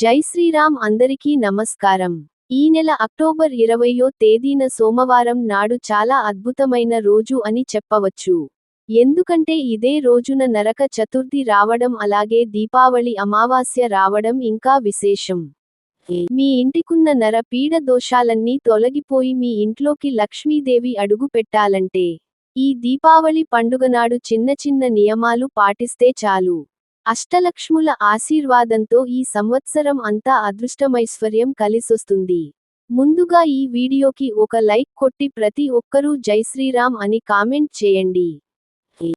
జై శ్రీరామ్ అందరికీ నమస్కారం. ఈ నెల అక్టోబర్ ఇరవయో తేదీన సోమవారం నాడు చాలా అద్భుతమైన రోజు అని చెప్పవచ్చు. ఎందుకంటే ఇదే రోజున నరక చతుర్థి రావడం అలాగే దీపావళి అమావాస్య రావడం ఇంకా విశేషం. మీ ఇంటికున్న నర పీడ దోషాలన్నీ తొలగిపోయి మీ ఇంట్లోకి లక్ష్మీదేవి అడుగు పెట్టాలంటే ఈ దీపావళి పండుగనాడు చిన్న చిన్న నియమాలు పాటిస్తే చాలు. అష్టలక్ష్ముల ఆశీర్వాదంతో ఈ సంవత్సరం అంతా అదృష్టమైశ్వర్యం కలిసొస్తుంది. ముందుగా ఈ వీడియోకి ఒక లైక్ కొట్టి ప్రతి ఒక్కరూ జై శ్రీరామ్ అని కామెంట్ చేయండి.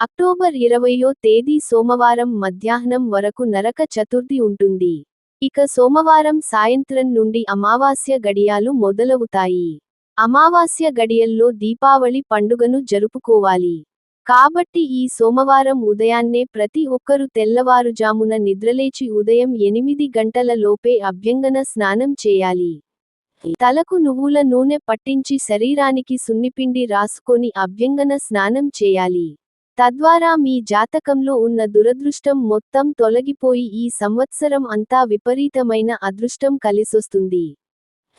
అక్టోబర్ ఇరవయో తేదీ సోమవారం మధ్యాహ్నం వరకు నరక చతుర్థి ఉంటుంది. ఇక సోమవారం సాయంత్రం నుండి అమావాస్య గడియాలు మొదలవుతాయి. అమావాస్య గడియల్లో దీపావళి పండుగను జరుపుకోవాలి. కాబట్టి ఈ సోమవారం ఉదయాన్నే ప్రతి ఒక్కరూ తెల్లవారుజామున నిద్రలేచి ఉదయం ఎనిమిది గంటల లోపే అభ్యంగన స్నానం చేయాలి. తలకు నువ్వుల నూనె పట్టించి శరీరానికి సున్నిపిండి రాసుకొని అభ్యంగన స్నానం చేయాలి. తద్వారా మీ జాతకంలో ఉన్న దురదృష్టం మొత్తం తొలగిపోయి ఈ సంవత్సరం అంతా విపరీతమైన అదృష్టం కలిసొస్తుంది.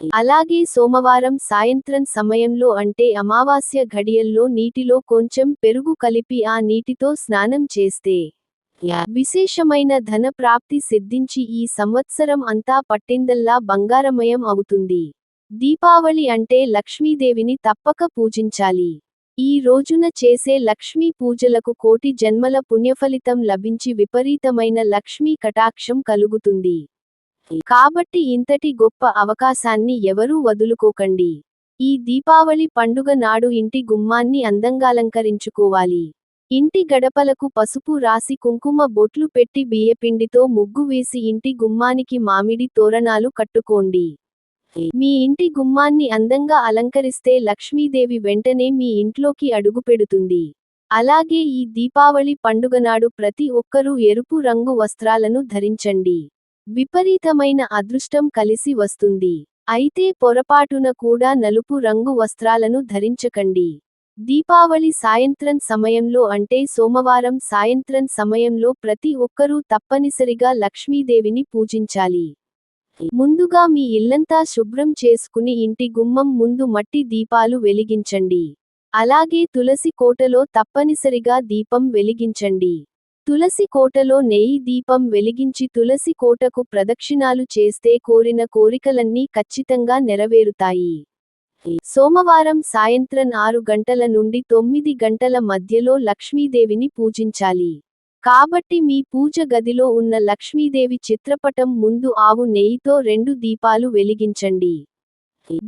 అలాగే సోమవారం సాయంత్రం సమయంలో అంటే అమావాస్య ఘడియల్లో నీటిలో కొంచెం పెరుగు కలిపి ఆ నీటితో స్నానం చేస్తే విశేషమైన ధన ప్రాప్తి సిద్ధించి ఈ సంవత్సరం అంతా పట్టిందల్లా బంగారమయం అవుతుంది. దీపావళి అంటే లక్ష్మీదేవిని తప్పక పూజించాలి. ఈ రోజున చేసే లక్ష్మీ పూజలకు కోటి జన్మల పుణ్యఫలితం లభించి విపరీతమైన లక్ష్మీ కటాక్షం కలుగుతుంది. కాబట్టి ఇంతటి గొప్ప అవకాశాన్ని ఎవరూ వదులుకోకండి. ఈ దీపావళి పండుగ నాడు ఇంటి గుమ్మాన్ని అందంగాలంకరించుకోవాలి. ఇంటి గడపలకు పసుపు రాసి కుంకుమ బొట్లు పెట్టి బియ్యపిండితో ముగ్గు వేసి ఇంటి గుమ్మానికి మామిడి తోరణాలు కట్టుకోండి. మీ ఇంటి గుమ్మాన్ని అందంగా అలంకరిస్తే లక్ష్మీదేవి వెంటనే మీ ఇంట్లోకి అడుగుపెడుతుంది. అలాగే ఈ దీపావళి పండుగనాడు ప్రతి ఒక్కరూ ఎరుపు రంగు వస్త్రాలను ధరించండి. విపరీతమైన అదృష్టం కలిసి వస్తుంది. అయితే పొరపాటున కూడా నలుపు రంగు వస్త్రాలను ధరించకండి. దీపావళి సాయంత్రం సమయంలో అంటే సోమవారం సాయంత్రం సమయంలో ప్రతి ఒక్కరూ తప్పనిసరిగా లక్ష్మీదేవిని పూజించాలి. ముందుగా మీ ఇల్లంతా శుభ్రం చేసుకుని ఇంటి గుమ్మం ముందు మట్టి దీపాలు వెలిగించండి. అలాగే తులసి కోటలో తప్పనిసరిగా దీపం వెలిగించండి. తులసి కోటలో నెయ్యి దీపం వెలిగించి తులసి కోటకు ప్రదక్షిణాలు చేస్తే కోరిన కోరికలన్నీ ఖచ్చితంగా నెరవేరుతాయి. సోమవారం సాయంత్రం ఆరు గంటల నుండి తొమ్మిది గంటల మధ్యలో లక్ష్మీదేవిని పూజించాలి. కాబట్టి మీ పూజ గదిలో ఉన్న లక్ష్మీదేవి చిత్రపటం ముందు ఆవు నెయ్యితో రెండు దీపాలు వెలిగించండి.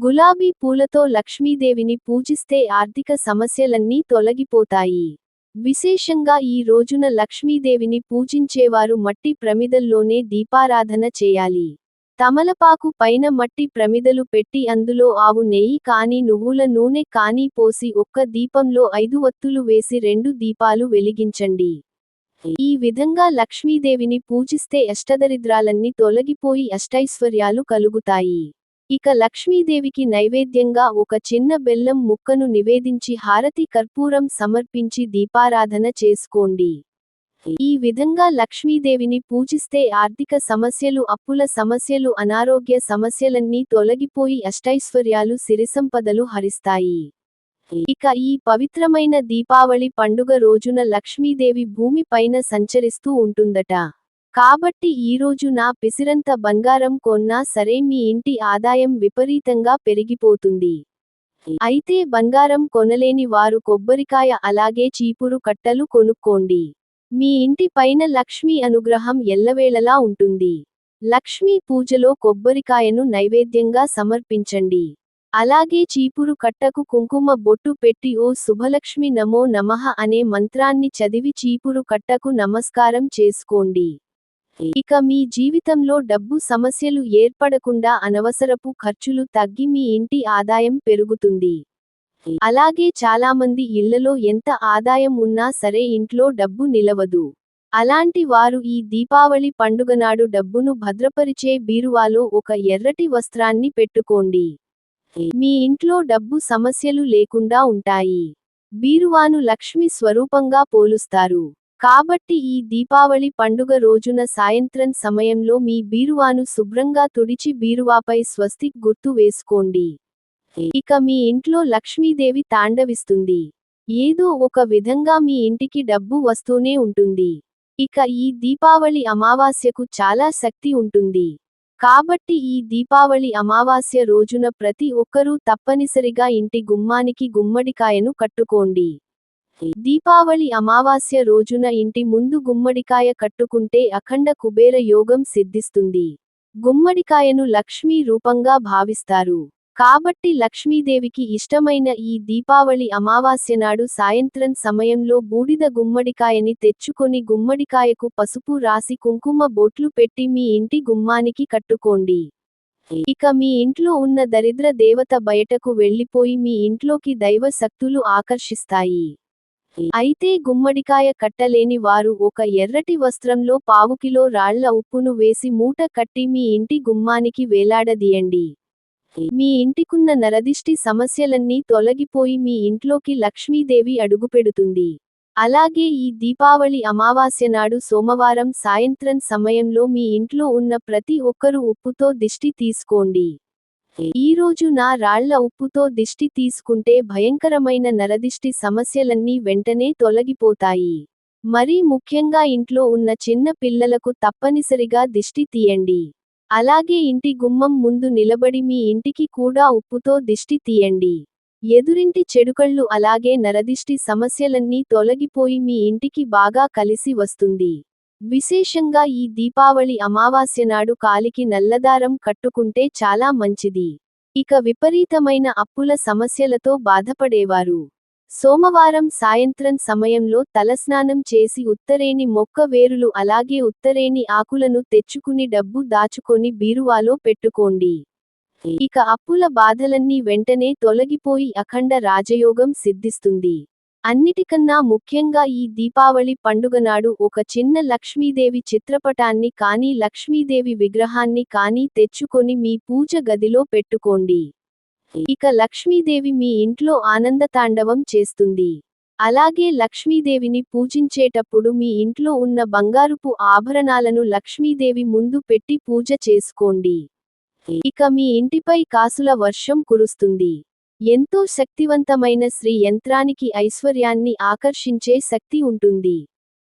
గులాబీ పూలతో లక్ష్మీదేవిని పూజిస్తే ఆర్థిక సమస్యలన్నీ తొలగిపోతాయి. విశేషంగా ఈ రోజున లక్ష్మీదేవిని పూజించేవారు మట్టి ప్రమిదల్లోనే దీపారాధన చేయాలి. తమలపాకు పైన మట్టి ప్రమిదలు పెట్టి అందులో ఆవు నెయ్యి కానీ నువ్వుల నూనె కానీ పోసి ఒక్క దీపంలో ఐదు వత్తులు వేసి రెండు దీపాలు వెలిగించండి. ఈ విధంగా లక్ష్మీదేవిని పూజిస్తే అష్టదరిద్రాలన్నీ తొలగిపోయి అష్టైశ్వర్యాలు కలుగుతాయి. ఇక లక్ష్మీదేవికి నైవేద్యంగా ఒక చిన్న బెల్లం ముక్కను నివేదించి హారతి కర్పూరం సమర్పించి దీపారాధన చేసుకోండి. ఈ విధంగా లక్ష్మీదేవిని పూజిస్తే ఆర్థిక సమస్యలు అప్పుల సమస్యలు అనారోగ్య సమస్యలన్నీ తొలగిపోయి అష్టైశ్వర్యాలు సిరిసంపదలు హరిస్తాయి. ఇక ఈ పవిత్రమైన దీపావళి పండుగ రోజున లక్ష్మీదేవి భూమి పైన సంచరిస్తూ ఉంటుందట. కాబట్టి ఈరోజు నా పిసిరంత బంగారం కొన్నా సరే మీ ఇంటి ఆదాయం విపరీతంగా పెరిగిపోతుంది. అయితే బంగారం కొనలేని వారు కొబ్బరికాయ అలాగే చీపురు కట్టలు కొనుక్కోండి. మీ ఇంటి పైన లక్ష్మీ అనుగ్రహం ఎల్లవేళలా ఉంటుంది. లక్ష్మీ పూజలో కొబ్బరికాయను నైవేద్యంగా సమర్పించండి. అలాగే చీపురు కట్టకు కుంకుమ బొట్టు పెట్టి ఓ శుభలక్ష్మి నమో నమః అనే మంత్రాన్ని చదివి చీపురు కట్టకు నమస్కారం చేసుకోండి. ఇక మీ జీవితంలో డబ్బు సమస్యలు ఏర్పడకుండా అనవసరపు ఖర్చులు తగ్గి మీ ఇంటి ఆదాయం పెరుగుతుంది. అలాగే చాలామంది ఇళ్ళలో ఎంత ఆదాయం ఉన్నా సరే ఇంట్లో డబ్బు నిలవదు. అలాంటి వారు ఈ దీపావళి పండుగనాడు డబ్బును భద్రపరిచే బీరువాలో ఒక ఎర్రటి వస్త్రాన్ని పెట్టుకోండి. మీ ఇంట్లో డబ్బు సమస్యలు లేకుండా ఉంటాయి. బీరువాను లక్ష్మి స్వరూపంగా పోలుస్తారు. కాబట్టి ఈ దీపావళి పండుగ రోజున సాయంత్రం సమయంలో మీ బీరువాను శుభ్రంగా తుడిచి బీరువాపై స్వస్తిక్ గుర్తు వేసుకోండి. ఇక మీ ఇంట్లో లక్ష్మీదేవి తాండవిస్తుంది. ఏదో ఒక విధంగా మీ ఇంటికి డబ్బు వస్తూనే ఉంటుంది. ఇక ఈ దీపావళి అమావాస్యకు చాలా శక్తి ఉంటుంది. కాబట్టి ఈ దీపావళి అమావాస్య రోజున ప్రతి ఒక్కరూ తప్పనిసరిగా ఇంటి గుమ్మానికి గుమ్మడికాయను కట్టుకోండి. దీపావళి అమావాస్య రోజున ఇంటి ముందు గుమ్మడికాయ కట్టుకుంటే అఖండ కుబేర యోగం సిద్ధిస్తుంది. గుమ్మడికాయను లక్ష్మీ రూపంగా భావిస్తారు. కాబట్టి లక్ష్మీదేవికి ఇష్టమైన ఈ దీపావళి అమావాస్య నాడు సాయంత్రం సమయంలో బూడిద గుమ్మడికాయని తెచ్చుకొని గుమ్మడికాయకు పసుపు రాసి కుంకుమ బొట్లు పెట్టి మీ ఇంటి గుమ్మానికి కట్టుకోండి. ఇక మీ ఇంట్లో ఉన్న దరిద్ర దేవత బయటకు వెళ్ళిపోయి మీ ఇంట్లోకి దైవ శక్తులు ఆకర్షిస్తాయి. అయితే గుమ్మడికాయ కట్టలేని వారు ఒక ఎర్రటి వస్త్రంలో పావుకిలో రాళ్ళ ఉప్పును వేసి మూట కట్టి మీ ఇంటి గుమ్మానికి వేలాడదీయండి. మీ ఇంటికున్న నరదిష్టి సమస్యలన్నీ తొలగిపోయి మీ ఇంట్లోకి లక్ష్మీదేవి అడుగుపెడుతుంది. అలాగే ఈ దీపావళి అమావాస్య నాడు సోమవారం సాయంత్రం సమయంలో మీ ఇంట్లో ఉన్న ప్రతి ఒక్కరూ ఉప్పుతో దిష్టి తీసుకోండి. ఈ రోజు నా రాళ్ళ ఉప్పుతో దిష్టి తీసుకుంటే భయంకరమైన నరదిష్టి సమస్యలన్నీ వెంటనే తొలగిపోతాయి. మరీ ముఖ్యంగా ఇంట్లో ఉన్న చిన్న పిల్లలకు తప్పనిసరిగా దిష్టి తీయండి. అలాగే ఇంటి గుమ్మం ముందు నిలబడి మీ ఇంటికి కూడా ఉప్పుతో దిష్టి తీయండి. ఎదురింటి చెడుకళ్ళు అలాగే నరదిష్టి సమస్యలన్నీ తొలగిపోయి మీ ఇంటికి బాగా కలిసి వస్తుంది. విశేషంగా ఈ దీపావళి అమావాస్య నాడు కాలికి నల్లదారం కట్టుకుంటే చాలా మంచిది. ఇక విపరీతమైన అప్పుల సమస్యలతో బాధపడేవారు. సోమవారం సాయంత్రం సమయంలో తలస్నానం చేసి ఉత్తరేణి మొక్క వేరులు అలాగే ఉత్తరేణి ఆకులను తెచ్చుకుని డబ్బు దాచుకొని బీరువాలో పెట్టుకోండి. ఇక అప్పుల బాధలన్నీ వెంటనే తొలగిపోయి అఖండ రాజయోగం సిద్ధిస్తుంది. అన్నిటికన్నా ముఖ్యంగా ఈ దీపావళి పండుగ నాడు ఒక చిన్న లక్ష్మీదేవి చిత్రపటాన్ని కానీ లక్ష్మీదేవి విగ్రహాన్ని కానీ తెచ్చుకొని మీ పూజ గదిలో పెట్టుకోండి. ఇక లక్ష్మీదేవి మీ ఇంట్లో ఆనందతాండవం చేస్తుంది. అలాగే లక్ష్మీదేవిని పూజించేటప్పుడు మీ ఇంట్లో ఉన్న బంగారుపు ఆభరణాలను లక్ష్మీదేవి ముందు పెట్టి పూజ చేసుకోండి. ఇక మీ ఇంటిపై కాసుల వర్షం కురుస్తుంది. ఎంతో శక్తివంతమైన శ్రీ యంత్రానికి ఐశ్వర్యాన్ని ఆకర్షించే శక్తి ఉంటుంది.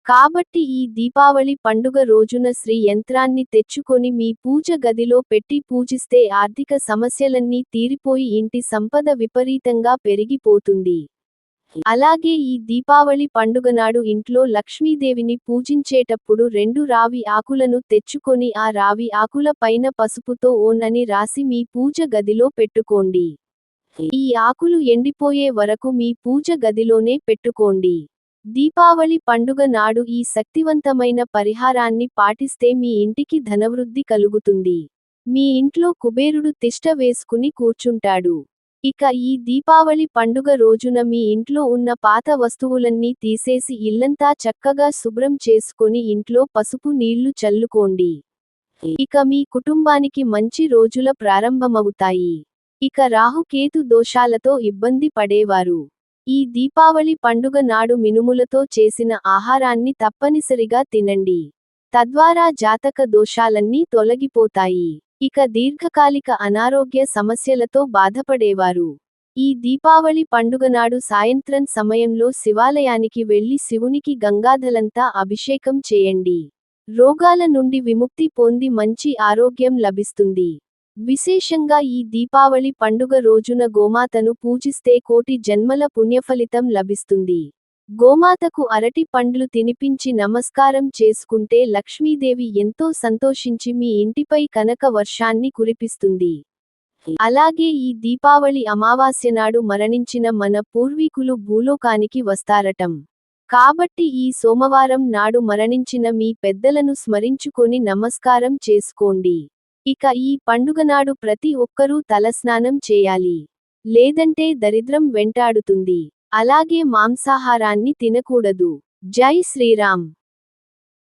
కాబట్టి ఈ దీపావళి పండుగ రోజున శ్రీ యంత్రాన్ని తెచ్చుకొని మీ పూజ గదిలో పెట్టి పూజిస్తే ఆర్థిక సమస్యలన్నీ తీరిపోయి ఇంటి సంపద విపరీతంగా పెరిగిపోతుంది. అలాగే ఈ దీపావళి పండుగ నాడు ఇంట్లో లక్ష్మీదేవిని పూజించేటప్పుడు రెండు రావి ఆకులను తెచ్చుకొని ఆ రావి ఆకుల పైన పసుపుతో ఓన్ అని రాసి మీ పూజ గదిలో పెట్టుకోండి. ఈ ఆకులు ఎండిపోయే వరకు మీ పూజ గదిలోనే పెట్టుకోండి. దీపావళి పండుగ నాడు ఈ శక్తివంతమైన పరిహారాన్ని పాటిస్తే మీ ఇంటికి ధనవృద్ధి కలుగుతుంది. మీ ఇంట్లో కుబేరుడు తిష్ట వేసుకుని కూర్చుంటాడు. ఇక ఈ దీపావళి పండుగ రోజున మీ ఇంట్లో ఉన్న పాత వస్తువులన్నీ తీసేసి ఇల్లంతా చక్కగా శుభ్రం చేసుకొని ఇంట్లో పసుపు నీళ్ళు చల్లుకోండి. ఇక మీ కుటుంబానికి మంచి రోజుల ప్రారంభమవుతాయి. ఇక రాహుకేతు దోషాలతో ఇబ్బంది పడేవారు. ఈ దీపావళి పండుగ నాడు మినుములతో చేసిన ఆహారాన్ని తప్పనిసరిగా తినండి. తద్వారా జాతక దోషాలన్నీ తొలగిపోతాయి. ఇక దీర్ఘకాలిక అనారోగ్య సమస్యలతో బాధపడేవారు. ఈ దీపావళి పండుగ నాడు సాయంత్రం సమయంలో శివాలయానికి వెళ్ళి శివునికి గంగాధలంతా అభిషేకం చేయండి. రోగాల నుండి విముక్తి పొంది మంచి ఆరోగ్యం లభిస్తుంది. విశేషంగా ఈ దీపావళి పండుగ రోజున గోమాతను పూజిస్తే కోటి జన్మల పుణ్యఫలితం లభిస్తుంది. గోమాతకు అరటి పండ్లు తినిపించి నమస్కారం చేసుకుంటే లక్ష్మీదేవి ఎంతో సంతోషించి మీ ఇంటిపై కనక వర్షాన్ని కురిపిస్తుంది. అలాగే ఈ దీపావళి అమావాస్య నాడు మరణించిన మన పూర్వీకులు భూలోకానికి వస్తారటం. కాబట్టి ఈ సోమవారం నాడు మరణించిన మీ పెద్దలను స్మరించుకొని నమస్కారం చేసుకోండి. ఇక ఈ పండుగ నాడు ప్రతి ఒక్కరూ తలస్నానం చేయాలి. లేదంటే దరిద్రం వెంటాడుతుంది. అలాగే మాంసాహారాన్ని తినకూడదు. జై శ్రీరామ్.